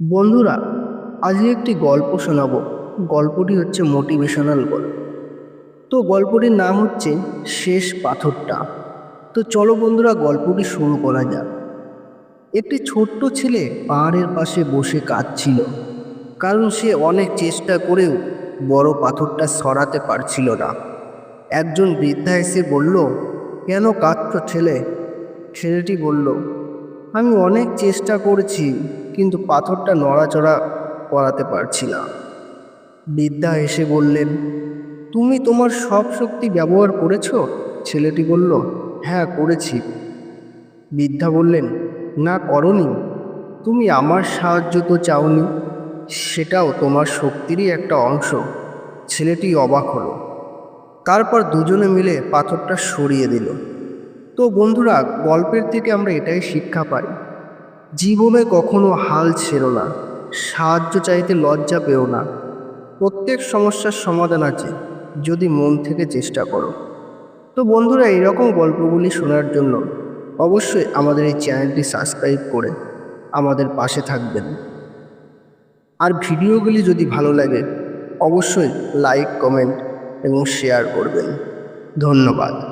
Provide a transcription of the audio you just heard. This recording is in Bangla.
বন্ধুরা আজ একটি গল্প শোনাবো। গল্পটি হচ্ছে মোটিভেশনাল গল্প। তো গল্পটির নাম হচ্ছে শেষ পাথরটা। তো চলো বন্ধুরা, গল্পটি শুরু করা যাক। একটি ছোট্ট ছেলে পাহাড়ের পাশে বসে কাঁদছিল, কারণ সে অনেক চেষ্টা করেও বড় পাথরটা সরাতে পারছিল না। একজন বৃদ্ধা এসে বলল, কেন কাঁদছ ছেলে? ছেলেটি বলল, আমি অনেক চেষ্টা করেছি কিন্তু পাথরটা নড়াচড়া করাতে পারছি না বৃদ্ধা এসে বললেন, তুমি তোমার সব শক্তি ব্যবহার করেছ? ছেলেটি বলল হ্যাঁ করেছি। বৃদ্ধা বললেন, না, করনি। তুমি আমার সাহায্য তো চাওনি, সেটাও তোমার শক্তিরই একটা অংশ। ছেলেটি অবাক হলো। তারপর দুজনে মিলে পাথরটা সরিয়ে দিল। তো বন্ধুরা, গল্পের থেকে আমরা এটাই শিক্ষা পাই। জীবনে কখনো হাল ছেড়ো না, সাহায্য চাইতে লজ্জা পেও না। প্রত্যেক সমস্যার সমাধান আছে, যদি মন থেকে চেষ্টা করো। তো বন্ধুরা, এইরকম গল্পগুলি শোনার জন্য অবশ্যই আমাদের এই চ্যানেলটি সাবস্ক্রাইব করে আমাদের পাশে থাকবেন। আর ভিডিওগুলি যদি ভালো লাগে, অবশ্যই লাইক, কমেন্ট এবং শেয়ার করবেন। ধন্যবাদ।